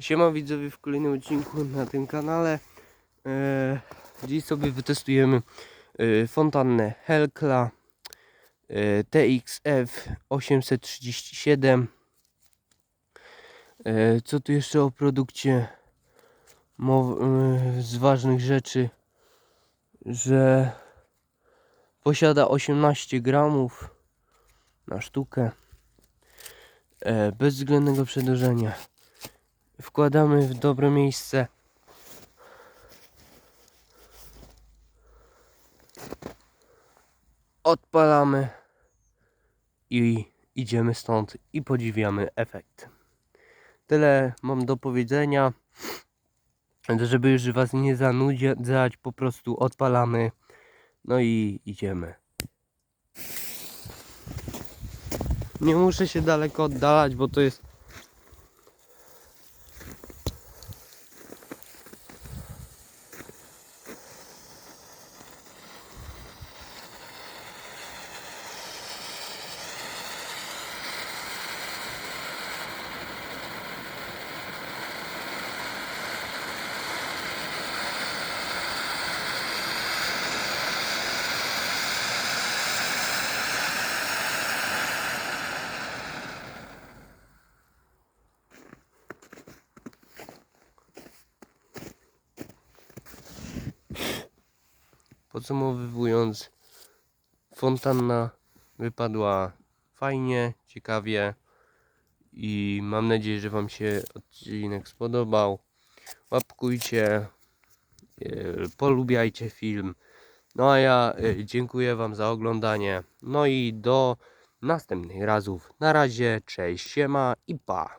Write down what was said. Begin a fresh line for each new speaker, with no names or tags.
Siema widzowie w kolejnym odcinku na tym kanale. E, dziś sobie wytestujemy e, fontannę Helkla e, TXF 837. E, co tu jeszcze o produkcie Mow, e, z ważnych rzeczy, że posiada 18 gramów na sztukę e, bez względnego przedłużenia wkładamy w dobre miejsce. Odpalamy i idziemy stąd i podziwiamy efekt. Tyle mam do powiedzenia. Żeby już was nie zanudzać, po prostu odpalamy. No i idziemy. Nie muszę się daleko oddalać, bo to jest Podsumowując, fontanna wypadła fajnie, ciekawie i mam nadzieję, że Wam się odcinek spodobał. Łapkujcie, e, polubiajcie film. No a ja e, dziękuję Wam za oglądanie. No i do następnych razów. Na razie, cześć, siema i pa.